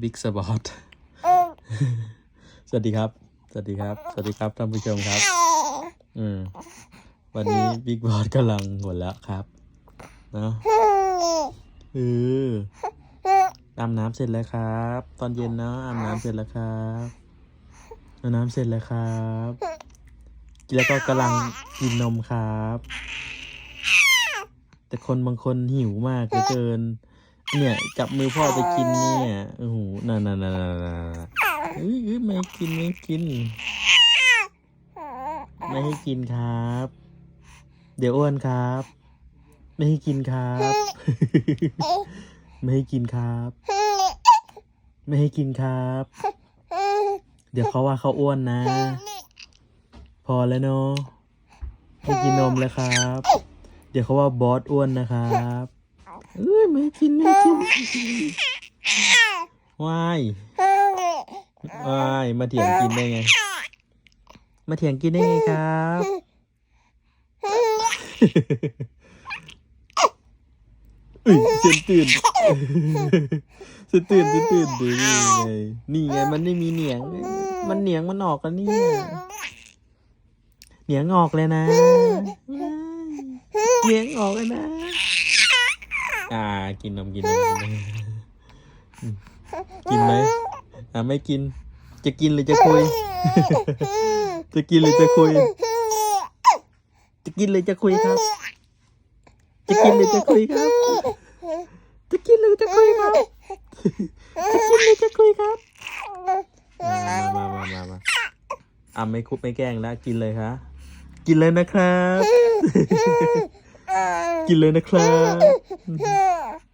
บิ๊กสปอร์ตสวัสดีครับ สวัสดีครับ สวัสดีครับท่านผู้ชมครับ อืม วันนี้บิ๊กบอสกำลังหมดแล้วครับ เนาะเอออาบน้ำเสร็จแล้วครับ ตอนเย็นเนาะอาบน้ำเสร็จแล้วครับอาบน้ำเสร็จแล้วครับแล้วก็กำลังกินนมครับ แต่คนบางคนหิวมากเหลือเกิน เนี่ย จับมือพ่อไปกินเนี่ยโอ้โหน่าน่าน่าน่าน่าเอ้ยเอ้ยไม่กินไม่กิน ไม่ให้กินครับ เดี๋ยวอ้วนครับ ไม่ให้กินครับ ไม่ให้กินครับ ไม่ให้กินครับ เดี๋ยวเขาว่าเขาอ้วนนะ พอแล้วเนาะให้กินนมแล้วครับ เดี๋ยวเขาว่าบอสอ้วนนะครับ เอ้ยไม่ให้กินไม่ให้กินวายวายมาเถียงกินได้ไง มาเถียงกินได้ไงครับเอ้ยเสียนตื่นเสียนตื่นเสียนตื่นดูนี่ไงนี่ไงมันไม่มีเหนียง มันเหนียงมันออกแล้วเนี่ยเหนียงออกเลยนะเหนียงออกเลยนะ อ่า กินนมกินนมกินไหมอ่าไม่กิน จะกินหรือจะคุย จะกินหรือจะคุย จะกินหรือจะคุยครับ จะกินหรือจะคุยครับ จะกินหรือจะคุยครับ จะกินหรือจะคุยครับ มามามามามาอะไม่คุบไม่แกล้งแล้วกินเลยครับกินเลยนะครับ กินเลยนะครับ 嗯。